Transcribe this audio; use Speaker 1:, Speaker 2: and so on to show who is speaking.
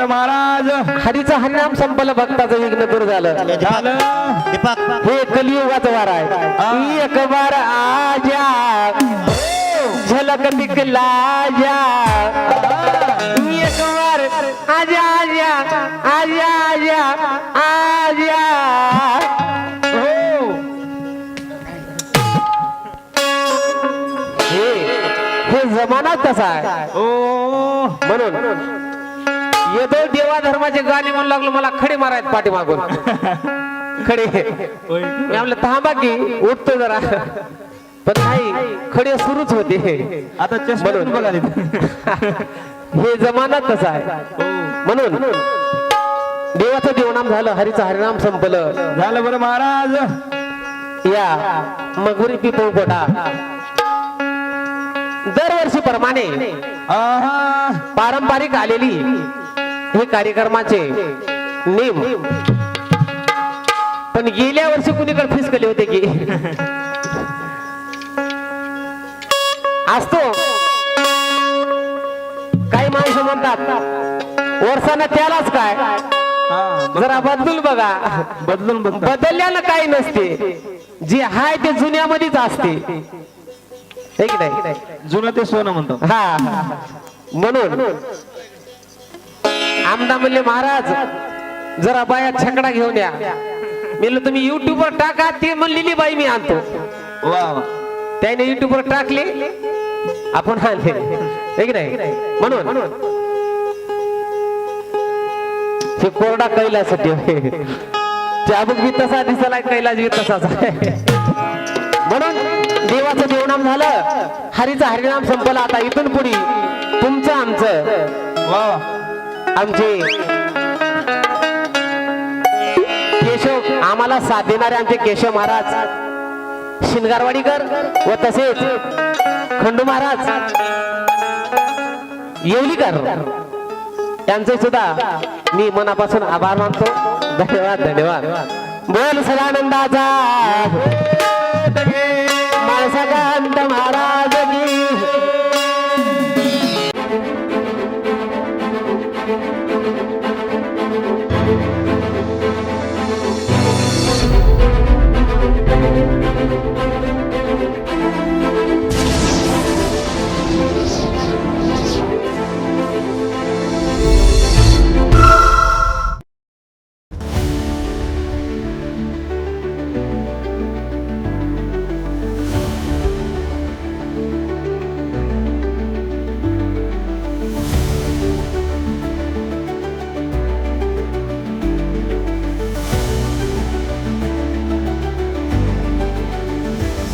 Speaker 1: महाराज.
Speaker 2: हरीचं हरिनाम संपलं भक्ताचं विघ्न दूर झालं. हे कलियुगाचं वार आहे. एक बार आजा. झलक दिखला जा एक बार आजा आजा. आजा आजा. आजा. हो. हे हे जमाना तसा आहे.
Speaker 1: ओ
Speaker 2: म्हणून येतो देवा धर्माचे गाणे म्हणू लागलो मला खडे मारायत पाठीमागून. खडे. मी म्हणलं थांबा की उठतो जरा. पण नाही खडे सुरूच होते.
Speaker 1: आता
Speaker 2: हे जमाना तसा आहे. म्हणून देवाचं देवनाम झालं हरीचं हरिनाम संपलं.
Speaker 1: झालं बरं महाराज.
Speaker 2: या मगुरी पिपोटा दरवर्षी प्रमाणे पारंपरिक आलेली हे कार्यक्रमाचे नेम पण गेल्या वर्षी कुणीकडे फिसकले होते की? असतो. काही माणसं म्हणतात वर्षानं त्यालाच काय? जरा बदलून बघा.
Speaker 1: बदलून
Speaker 2: बदलल्यानं काही नसते. जे हाय ते जुन्यामध्येच असते. हे की नाही?
Speaker 1: जुनं ते सोनं म्हणतो
Speaker 2: हा. म्हणून आमदार म्हणले महाराज जरा बाया छकडा घेऊन या. मी म्हणलं, तुम्ही युट्यूब वर टाका ते म्हणलेली बाई मी आणतो.
Speaker 1: वा
Speaker 2: त्याने युट्यूब वर टाकले आपण आणले. हे नाही? म्हणून. हे कोरडा कैलासाठी चाबूक बी तसा दिसायला कैलास बी तसाच म्हणून देवाचं देवनाम झालं. हरीचं हरिनाम संपलं आता इथून पुढे तुमचं आमचं.
Speaker 1: वा.
Speaker 2: आमचे केशव आम्हाला साथ देणारे आमचे केशव महाराज शिनगारवाडीकर व तसेच खंडू महाराज येवलीकर. त्यांचे सुद्धा मी मनापासून आभार मानतो. धन्यवाद धन्यवाद. बोल सदानंदाचा.